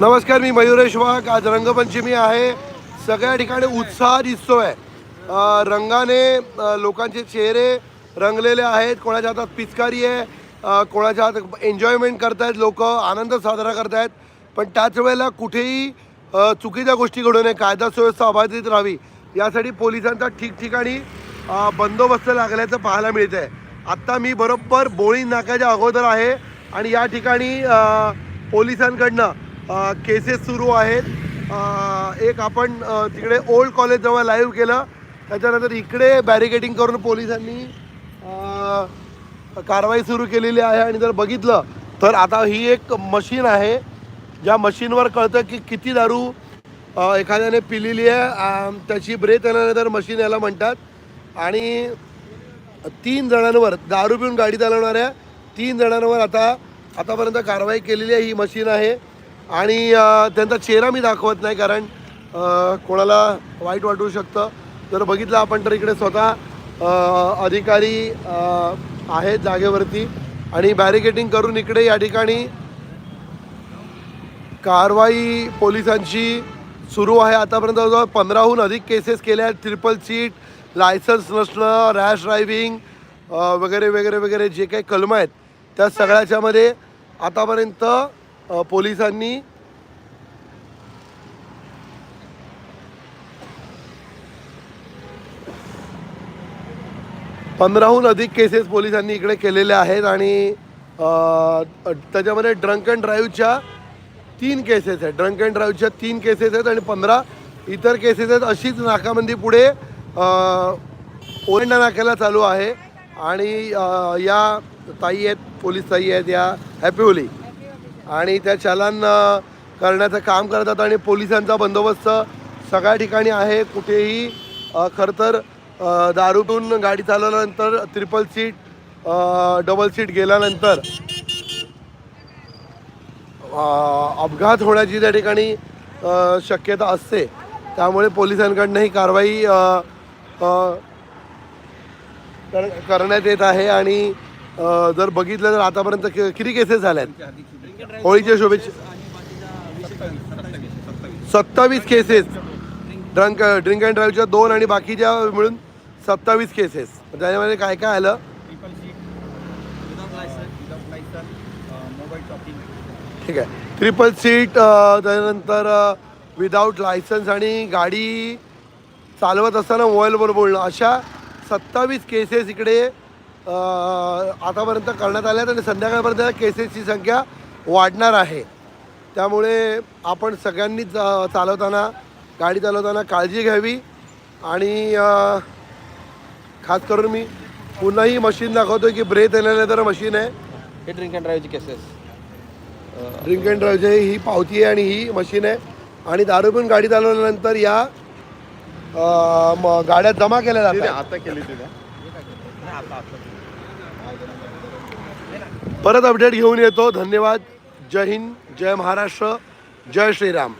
नमस्कार मी मयुरेश वाघ. आज रंगपंचमी आहे. सगळ्या ठिकाणी उत्साह दिसतो आहे रंगाने लोकांचे चेहरे रंगलेले आहेत. कोणाच्या हातात पिचकारी आहे कोणाच्या हातात एन्जॉयमेंट करतायत लोक आनंद साजरा करतायत. पण त्याच वेळेला कुठेही चुकीच्या गोष्टी घडू नये कायदा सुव्यवस्था अबाधित राहावी यासाठी पोलिसांचा ठिकठिकाणी बंदोबस्त लागल्याचं पाहायला मिळत आहे आत्ता मी बरोबर बोळी नाक्याच्या अगोदर आहे आणि या ठिकाणी पोलिसांकडनं केसेस सुरू आहेत. एक आपण तिकडे ओल्ड कॉलेजजवळ लाईव्ह केलं. त्याच्यानंतर इकडे बॅरिकेडिंग करून पोलिसांनी कारवाई सुरू केलेली आहे आणि जर बघितलं तर आता ही एक मशीन आहे. ज्या मशीनवर कळतं की किती दारू एखाद्याने पिलेली आहे. त्याची ब्रेथ येण्यानंतर मशीन याला म्हणतात. आणि तीन जणांवर दारू पिऊन गाडी चालवणाऱ्या तीन जणांवर आता आतापर्यंत कारवाई केलेली आहे. ही मशीन आहे. आणि त्यांचा चेहरा मी दाखवत नाही कारण कोणाला वाईट वाटू शकतं. जर बघितलं आपण तर इकडे स्वतः अधिकारी आहेत जागेवरती आणि बॅरिकेटिंग करून इकडे या ठिकाणी कारवाई पोलिसांची सुरू आहे. आतापर्यंत जवळजवळ पंधराहून अधिक केसेस केल्या आहेत. ट्रिपल सीट लायसन्स नसणं रॅश ड्रायव्हिंग वगैरे वगैरे वगैरे जे काही कलमं आहेत त्या सगळ्याच्यामध्ये आतापर्यंत पोलिसांनी पंधराहून अधिक केसेस पोलिसांनी इकडे केलेल्या आहेत आणि त्याच्यामध्ये ड्रंक अँड ड्राईव्हच्या तीन केसेस आहेत. ड्रंक अँड ड्राईव्हच्या तीन केसेस आहेत आणि पंधरा इतर केसेस आहेत. अशीच नाकाबंदी पुढे अ, ओरंडा नाक्याला चालू आहे. आणि या ताई आहेत पोलीस ताई आहेत या हॅपी होली आणि त्या चलान करण्याचं काम करतात आणि पोलिसांचा बंदोबस्त सगळ्या ठिकाणी आहे. कुठेही खरं तर दारूतून गाडी चालवल्यानंतर ट्रिपल सीट डबल सीट गेल्यानंतर अपघात होण्याची त्या ठिकाणी शक्यता असते. त्यामुळे पोलिसांकडनं ही कारवाई कर- करण्यात येत आहे. आणि जर बघितलं तर आतापर्यंत कि- किती केसेस झाल्यात? होळीच्या शुभेच्छा. सत्तावीस केसेस ड्रंक ड्रिंक अँड ड्राईव्हच्या दोन आणि बाकीच्या मिळून सत्तावीस केसेस त्याच्यामध्ये काय काय आलं? ठीक आहे. ट्रिपल सीट त्यानंतर विदाऊट लायसन्स आणि गाडी चालवत असताना मोबाईलवर बोलणं. अशा सत्तावीस केसेस इकडे uh, आतापर्यंत करण्यात आल्या आहेत आणि संध्याकाळपर्यंत केसेसची संख्या वाढणार आहे. त्यामुळे आपण सगळ्यांनीच चालवताना गाडी चालवताना काळजी घ्यावी आणि खास करून मी पुन्हा ही मशीन दाखवतो की ब्रेथ येण्यानंतर मशीन आहे. हे ड्रिंक अँड ड्राईव्हची केसेस ड्रिंक अँड ड्राईव्हची ही पावती आहे आणि ही मशीन आहे. आणि दारू पिऊन गाडी चालवल्यानंतर या गाड्या जमा केल्या जातात. आता केली परत अपडेट घेऊन येतो. धन्यवाद. जय हिंद जय महाराष्ट्र जय श्रीराम